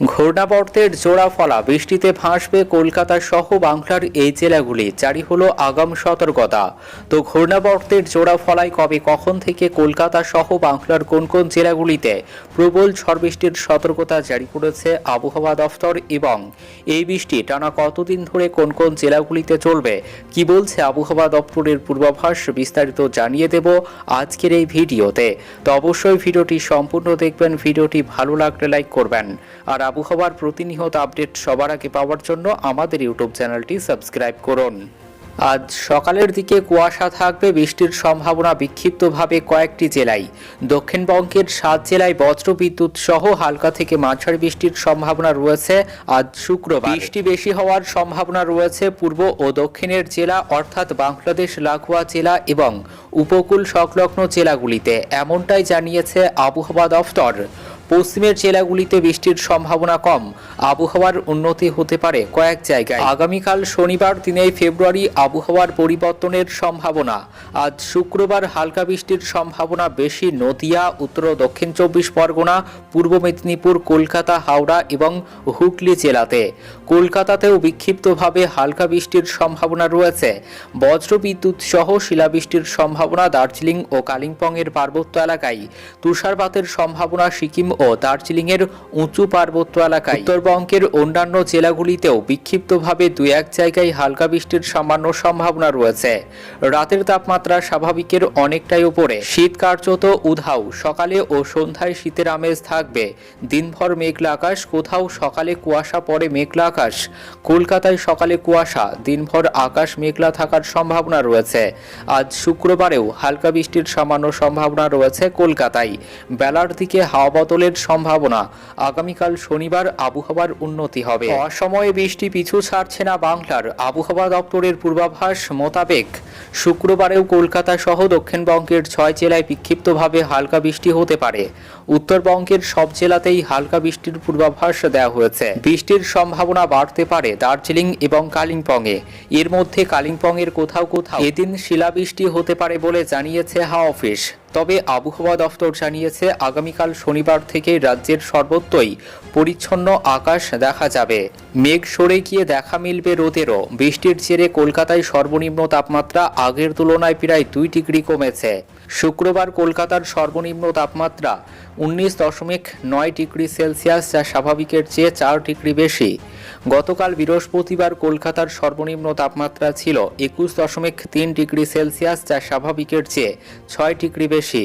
ঘূর্ণাবর্তের জোড়া ফলা, বৃষ্টিতে ভাসবে কলকাতা সহ বাংলার এই জেলাগুলি, জারি হলো আগাম সতর্কতা। তো ঘূর্ণাবর্তের জোড়া ফলায় কবে, কখন থেকে কলকাতা সহ বাংলার কোন কোন জেলাগুলিতে প্রবল ঝড় বৃষ্টির সতর্কতা জারি করেছে আবহাওয়া দফতর এবং এই বৃষ্টি টানা কতদিন ধরে কোন কোন জেলাগুলিতে চলবে, কি বলছে আবহাওয়া দপ্তরের পূর্বাভাস বিস্তারিত জানিয়ে দেব আজকের এই ভিডিওতে। তো অবশ্যই ভিডিওটি সম্পূর্ণ দেখবেন, ভিডিওটি ভালো লাগলে লাইক করবেন। আর আবহাওয়ার প্রতিনিয়ত আপডেট সবার আগে পাওয়ার জন্য আমাদের ইউটিউব চ্যানেলটি সাবস্ক্রাইব করুন। আজ সকালের দিকে কুয়াশা থাকবে, বৃষ্টির সম্ভাবনা বিক্ষিপ্তভাবে কয়েকটি জেলায়। দক্ষিণবঙ্গের সাত জেলায় বজ্রবিদ্যুৎ সহ হালকা থেকে মাঝারি বৃষ্টির সম্ভাবনা রয়েছে আজ শুক্রবার। বৃষ্টি বেশি হওয়ার সম্ভাবনা রয়েছে পূর্ব ও দক্ষিণের জেলা, অর্থাৎ বাংলাদেশ লাগোয়া জেলা এবং উপকূল সংলগ্ন জেলাগুলিতে, এমনটাই জানিয়েছে আবহাওয়া দফতর পশ্চিমের জেলাগুলিতে বৃষ্টির সম্ভাবনা কম। আবহাওয়ার উন্নতি হতে পারে কয়েক জায়গায়। আগামীকাল শনিবার তিনই ফেব্রুয়ারি আবহাওয়ার পরিবর্তনের সম্ভাবনা। আজ শুক্রবার হালকা বৃষ্টির সম্ভাবনা বেশি। নদিয়া, উত্তর দক্ষিণ চব্বিশ পরগনা, পূর্ব মেদিনীপুর, কলকাতা, হাওড়া এবং হুগলি জেলাতে। কলকাতাতেও বিক্ষিপ্তভাবে হালকা বৃষ্টির সম্ভাবনা রয়েছে। বজ্রবিদ্যুৎ সহ শিলাবৃষ্টির সম্ভাবনা দার্জিলিং ও কালিম্পংয়ের পার্বত্য এলাকায়। তুষারপাতের সম্ভাবনা সিকিম ও দার্জিলিংয়ের উঁচু পার্বত্য এলাকায়। উত্তরবঙ্গের অন্যান্য জেলাগুলিতেও বিক্ষিপ্তভাবে দু এক জায়গায় হালকা বৃষ্টির সামান্য সম্ভাবনা রয়েছে। রাতের তাপমাত্রা স্বাভাবিকের অনেকটাই উপরে। শীত কার্যত উধাও। সকালে ও সন্ধ্যায় শীতের আমেজ থাকবে। দিনভর মেঘলা আকাশ। কোথাও সকালে কুয়াশা পড়ে মেঘলা আকাশ। কলকাতায় সকালে কুয়াশা। দিনভর আকাশ মেঘলা থাকার সম্ভাবনা রয়েছে। আজ শুক্রবারেও হালকা বৃষ্টির সামান্য সম্ভাবনা রয়েছে কলকাতায়। বেলার দিকে হাওয়া বদলের সম্ভাবনা। আগামীকাল শনিবার আবহাওয়ার উন্নতি হবে। অসময়ে বৃষ্টি পিছু ছাড়ছে না বাংলার। আবহাওয়া দপ্তরের পূর্বাভাস মোতাবেক শুক্রবারেও কলকাতা সহ দক্ষিণবঙ্গের ছয় জেলায় বিক্ষিপ্তভাবে হালকা বৃষ্টি হতে পারে। উত্তরবঙ্গের সব জেলাতেই হালকা বৃষ্টির পূর্বাভাস দেওয়া হয়েছে। বৃষ্টির সম্ভাবনা বাড়তে পারে দার্জিলিং এবং কালিম্পংয়ে। এর মধ্যে কালিম্পংয়ের কোথাও কোথাও এদিন শিলাবৃষ্টি হতে পারে বলে জানিয়েছে হাওয়া অফিস। তবে আবহাওয়া দফতর জানিয়েছে, আগামীকাল শনিবার থেকে রাজ্যের সর্বত্রই পরিচ্ছন্ন আকাশ দেখা যাবে। মেঘ সরে গিয়ে দেখা মিলবে রোদেরও। বৃষ্টির জেরে কলকাতায় সর্বনিম্ন তাপমাত্রা আগের তুলনায় প্রায় দুই ডিগ্রি কমেছে। শুক্রবার কলকাতার সর্বনিম্ন তাপমাত্রা উনিশ দশমিক নয় ডিগ্রি সেলসিয়াস, যা স্বাভাবিকের চেয়ে চার ডিগ্রি বেশি। গতকাল বৃহস্পতিবার কলকাতার সর্বনিম্ন তাপমাত্রা ছিল একুশ দশমিক তিন ডিগ্রি সেলসিয়াস, যা স্বাভাবিকের চেয়ে ছয় ডিগ্রি বেশি।